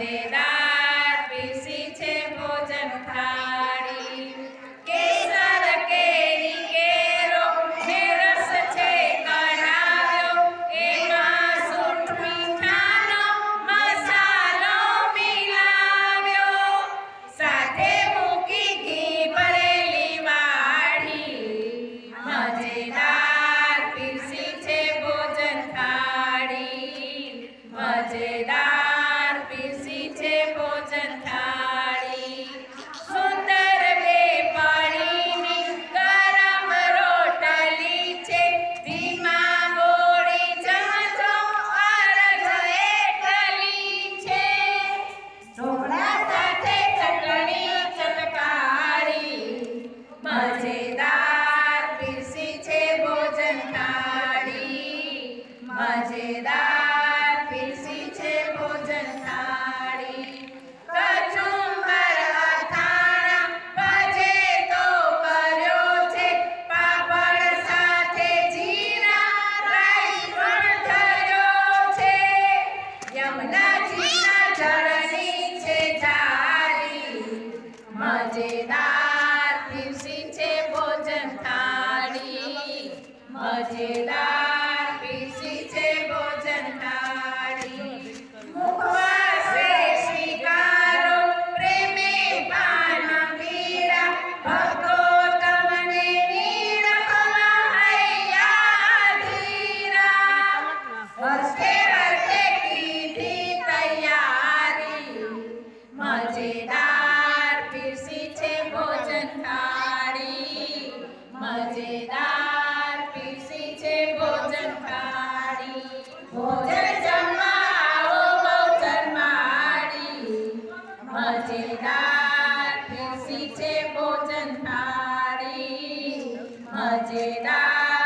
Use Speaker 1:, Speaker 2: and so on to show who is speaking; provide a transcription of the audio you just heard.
Speaker 1: Navidad. મજેદાર દિવસી છે ભોજન થાળી. મજેદાર 哒